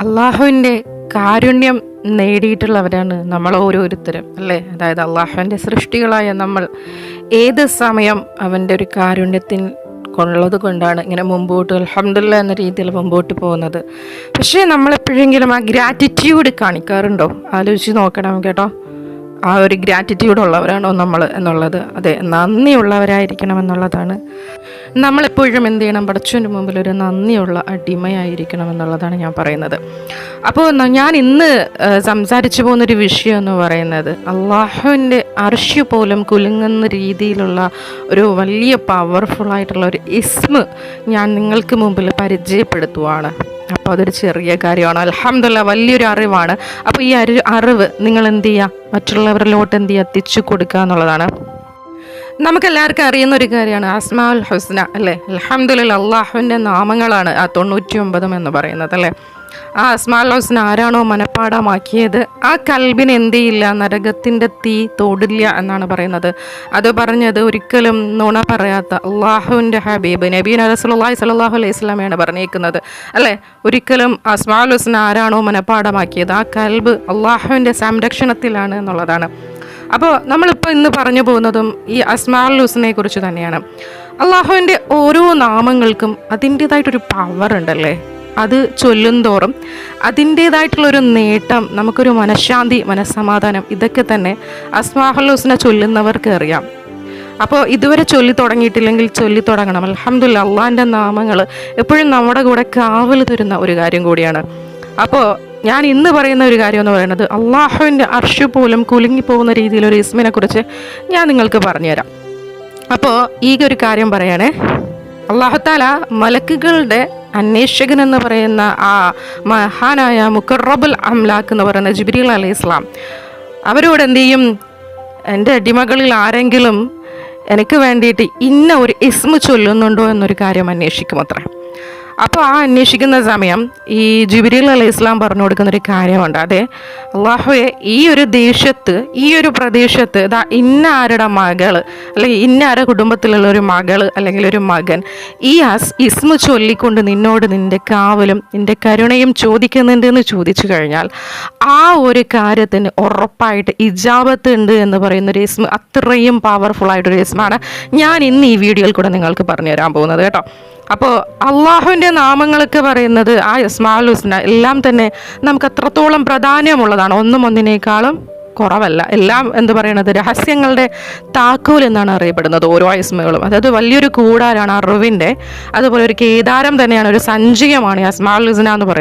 അള്ളാഹുവിന്റെ കാരുണ്യം നേടിയിട്ടുള്ളവരാണ് നമ്മൾ ഓരോരുത്തരും അല്ലേ? അതായത് അള്ളാഹുവിന്റെ സൃഷ്ടികളായ നമ്മൾ ഏത് സമയം അവന്റെ ഒരു കാരുണ്യത്തിൽ കൊള്ളത് കൊണ്ടാണ് ഇങ്ങനെ മുമ്പോട്ട് അലഹമില്ല എന്ന രീതിയിൽ മുമ്പോട്ട് പോകുന്നത്. പക്ഷേ നമ്മളെപ്പോഴെങ്കിലും ആ ഗ്രാറ്റിറ്റ്യൂഡ് കാണിക്കാറുണ്ടോ? ആലോചിച്ച് നോക്കണം കേട്ടോ. ആ ഒരു ഗ്രാറ്റിറ്റ്യൂഡ് ഉള്ളവരാണോ നമ്മൾ എന്നുള്ളത്. അതെ നന്ദിയുള്ളവരായിരിക്കണം എന്നുള്ളതാണ് നമ്മളെപ്പോഴും എന്ത് ചെയ്യണം? പടച്ചുവിന്റെ മുമ്പിൽ ഒരു നന്ദിയുള്ള അടിമയായിരിക്കണം എന്നുള്ളതാണ് ഞാൻ പറയുന്നത്. അപ്പോൾ ഞാൻ ഇന്ന് സംസാരിച്ചു പോകുന്നൊരു വിഷയം എന്ന് പറയുന്നത് അള്ളാഹുവിന്റെ അർഷ്യ പോലും കുലുങ്ങുന്ന രീതിയിലുള്ള ഒരു വലിയ പവർഫുൾ ആയിട്ടുള്ള ഒരു ഇസ്മ് ഞാൻ നിങ്ങൾക്ക് മുമ്പിൽ പരിചയപ്പെടുത്തുവാണ്. അപ്പോൾ അതൊരു ചെറിയ കാര്യമാണ്. അലഹമില്ല വലിയൊരു അറിവാണ്. അപ്പോൾ ഈ അറി അറിവ് നിങ്ങൾ എന്ത് ചെയ്യുക മറ്റുള്ളവരിലോട്ട് എന്ത് ചെയ്യുക എത്തിച്ചു കൊടുക്കുക എന്നുള്ളതാണ്. നമുക്കെല്ലാവർക്കും അറിയുന്ന ഒരു കാര്യമാണ്. അസ്മാൽ ഹുസ്ന അല്ലേ? അലഹമുല്ല അള്ളാഹുവിന്റെ നാമങ്ങളാണ് ആ തൊണ്ണൂറ്റി ഒമ്പതും എന്ന് പറയുന്നത് അല്ലേ? ആ അസ്മാലോസിന് ആരാണോ മനപ്പാടമാക്കിയത് ആ കൽബിന് എന്തിയില്ല നരകത്തിന്റെ തീ തൊടില്ല എന്നാണ് പറയുന്നത്. അത് പറഞ്ഞത് ഒരിക്കലും നുണ പറയാത്ത അള്ളാഹുവിന്റെ ഹബീബ് നബീൻ അലസുല്ലാഹി സലാഹു അലൈഹി സ്വലാമയാണ് പറഞ്ഞേക്കുന്നത് അല്ലേ? ഒരിക്കലും അസ്മാൽ ഹുസ്ന ആരാണോ മനപ്പാടമാക്കിയത് ആ കൽബ് അള്ളാഹുവിന്റെ സംരക്ഷണത്തിലാണ് എന്നുള്ളതാണ്. അപ്പോൾ നമ്മളിപ്പോൾ ഇന്ന് പറഞ്ഞു പോകുന്നതും ഈ അസ്മാൽ ലൂസിനെ കുറിച്ച് തന്നെയാണ്. അള്ളാഹുവിന്റെ ഓരോ നാമങ്ങൾക്കും അതിന്റേതായിട്ടൊരു പവർ ഉണ്ടല്ലേ? അത് ചൊല്ലുന്തോറും അതിന്റേതായിട്ടുള്ളൊരു നേട്ടം നമുക്കൊരു മനഃശാന്തി മനസ്സമാധാനം ഇതൊക്കെ തന്നെ അസ്മാഹുൽ ഹുസ്ന ചൊല്ലുന്നവർക്ക് അറിയാം. അപ്പോൾ ഇതുവരെ ചൊല്ലി തുടങ്ങിയിട്ടില്ലെങ്കിൽ ചൊല്ലി തുടങ്ങണം. അലഹമുല്ല അള്ളാഹിന്റെ നാമങ്ങൾ എപ്പോഴും നമ്മുടെ കൂടെ കാവൽ തരുന്ന ഒരു കാര്യം കൂടിയാണ്. അപ്പോൾ ഞാൻ ഇന്ന് പറയുന്ന ഒരു കാര്യം എന്ന് പറയുന്നത് അള്ളാഹുവിന്റെ അർഷു പോലും കുലുങ്ങിപ്പോകുന്ന രീതിയിലൊരു ഇസ്മിനെ കുറിച്ച് ഞാൻ നിങ്ങൾക്ക് പറഞ്ഞുതരാം. അപ്പോൾ ഈ ഒരു കാര്യം പറയണേ അള്ളാഹുത്താല മലക്കുകളുടെ അന്വേഷകൻ എന്ന് പറയുന്ന ആ മഹാനായ മുക്കറബുൽ അംലാഖ് എന്ന് പറയുന്ന ജിബ്രീൽ അലി ഇസ്ലാം അവരോട് എന്ത് ചെയ്യും? എന്റെ അടിമകളിൽ ആരെങ്കിലും എനിക്ക് വേണ്ടിയിട്ട് ഇന്ന ഒരു ഇസ്മ ചൊല്ലുന്നുണ്ടോ എന്നൊരു കാര്യം അന്വേഷിക്കും അത്ര. അപ്പോൾ ആ അന്വേഷിക്കുന്ന സമയം ഈ ജിബിരിൽ അലൈഹി ഇസ്ലാം പറഞ്ഞു കൊടുക്കുന്ന ഒരു കാര്യമുണ്ട്. അതെ അള്ളാഹുയെ ഈ ഒരു ദേശത്ത് ഈ ഒരു പ്രദേശത്ത് ഇതാ ഇന്ന ആരുടെ മകൾ അല്ലെങ്കിൽ ഇന്ന ആരുടെ കുടുംബത്തിലുള്ള ഒരു മകൾ അല്ലെങ്കിൽ ഒരു മകൻ ഈ അസ് ഇസ്മു ചൊല്ലിക്കൊണ്ട് നിന്നോട് നിന്റെ കാവലും നിന്റെ കരുണയും ചോദിക്കുന്നുണ്ട് എന്ന് ചോദിച്ചു കഴിഞ്ഞാൽ ആ ഒരു കാര്യത്തിന് ഉറപ്പായിട്ട് ഇജാബത്ത് ഉണ്ട് എന്ന് പറയുന്ന ഒരു ഇസ്മ അത്രയും പവർഫുൾ ആയിട്ടൊരു ഇസ്മാണ് ഞാൻ ഇന്ന് ഈ വീഡിയോയിൽ കൂടെ നിങ്ങൾക്ക് പറഞ്ഞു തരാൻ പോകുന്നത് കേട്ടോ. അപ്പോൾ അള്ളാഹുവിന്റെ നാമങ്ങളൊക്കെ പറയുന്നത് ആ ഇസ്മാൽ ഹുസ്ന എല്ലാം തന്നെ നമുക്ക് അത്രത്തോളം പ്രാധാന്യമുള്ളതാണ്. ഒന്നും ഒന്നിനേക്കാളും കുറവല്ല. എല്ലാം എന്ത് പറയണത്? രഹസ്യങ്ങളുടെ താക്കോൽ എന്നാണ് അറിയപ്പെടുന്നത് ഓരോ ഇസ്മകളും. അതായത് വലിയൊരു കൂടാരാണ് അറിവിന്റെ അതുപോലെ ഒരു കേദാരം തന്നെയാണ് ഒരു സഞ്ചയമാണ് അസ്മാൽ ഹുസ്ന എന്ന് പറയുന്നത്.